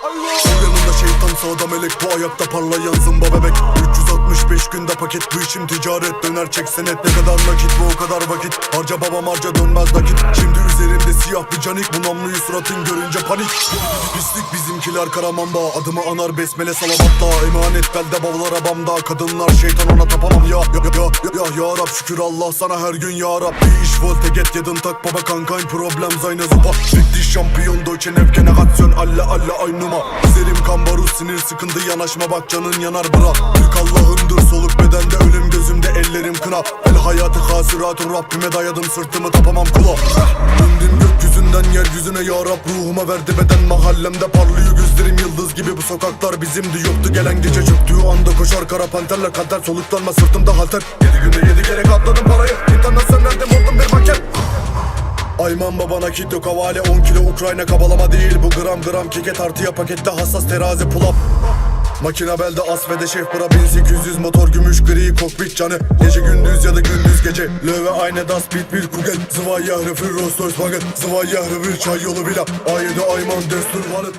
Sol yanında şeytan sağda melek. Bu ayakta parlayan zımba bebek. 365 günde paket. Bu işim ticaret. Döner çek senet. Ne kadar nakit bu o kadar vakit. Harca babam harca dönmez nakit. Şimdi üzerimde siyah bir canik. Bu namluyu suratın görünce panik. Pislik bizimkiler karamamba Adımı anar besmele salavatta Emanet belde bavlar abamda Kadınlar şeytan ona tapamam ya Ya ya Rab şükür Allah sana her gün ya Rab. Bir iş volte get yedin tak baba kankayn problem zayne zupa. Richtig şampiyon deutsche Generation alle alle ein Nummer Üzerim kan barut sinir sıkıntı yanaşma bak canın yanar bra Türk Allah'ımdır soluk bedende ölüm gözümde ellerim kına. El hayatı hasiratun Rabbime dayadım sırtımı tapamam kula. Döndüm gökyüzünden yeryüzüne ya Rab ruhuma verdi beden. Mahallemde parlıyor gözlerim yıldız gibi. Bu sokaklar bizimdi yoktu gelen gece çöktüğü anda. Koşar kara panterler kanter soluklanma sırtımda halter. Yedi günde yedi kere katladım parayı. İnternasyonelde vurdum bir paket Ayman baba nakit yok havale 10 kilo. Ukrayna kabalama değil bu. Gram gram keke tartıya pakette hassas terazi pull up Makina belde asfede şef bura 1800 motor gümüş gri kokpit canı. Gece gündüz ya da gündüz gece. Löve aynı das bit bir kugel. Zıvay yahrı fır Rolls Royce Wagen Zıvay yahrı bir çay yolu villa. A7 Ayman destur varıp